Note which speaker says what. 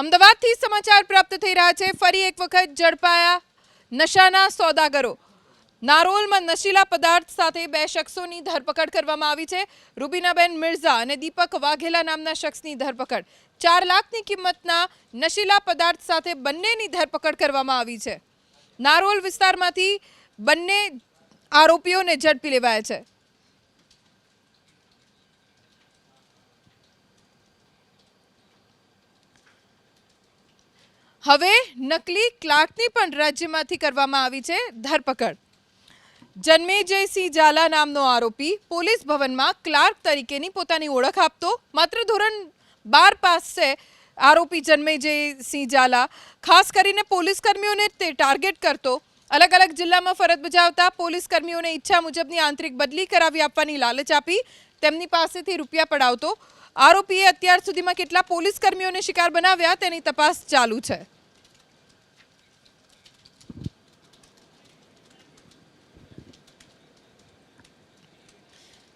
Speaker 1: અમદાવાદથી સમાચાર પ્રાપ્ત થઈ રહ્યા છે. ફરી એક વખત ઝડપાયા નશાના સોદાગરો. નારોલમાં નશીલા પદાર્થ સાથે બે શખ્સોની ધરપકડ કરવામાં આવી છે. રૂબીનાબેન મિર્ઝા અને દીપક વાઘેલા નામના શખ્સની ધરપકડ. ચાર લાખની કિંમતના નશીલા પદાર્થ સાથે બંનેની ધરપકડ કરવામાં આવી છે. નારોલ વિસ્તારમાંથી બંને આરોપીઓને ઝડપી લેવાયા છે. હવે નકલી ક્લાર્કની પણ રાજ્યમાંથી કરવામાં આવી છે ધરપકડ. જન્મેજયસિંહ ઝાલા નામનો આરોપી પોલીસ ભવનમાં ક્લાર્ક તરીકેની પોતાની ઓળખ આપતો માત્ર ધોરણ બાર પાસ છે આરોપી જન્મેજયસિંહ ઝાલા, ખાસ કરીને પોલીસ કર્મીઓને તે ટાર્ગેટ કરતો. અલગ અલગ જિલ્લામાં ફરજ બજાવતા પોલીસ કર્મીઓને ઈચ્છા મુજબની આંતરિક બદલી કરાવી આપવાની લાલચ આપી, તેમની પાસેથી રૂપિયા પડાવતો. આરોપીએ અત્યાર સુધીમાં કેટલા પોલીસ કર્મીઓને શિકાર બનાવ્યા તેની તપાસ ચાલુ છે.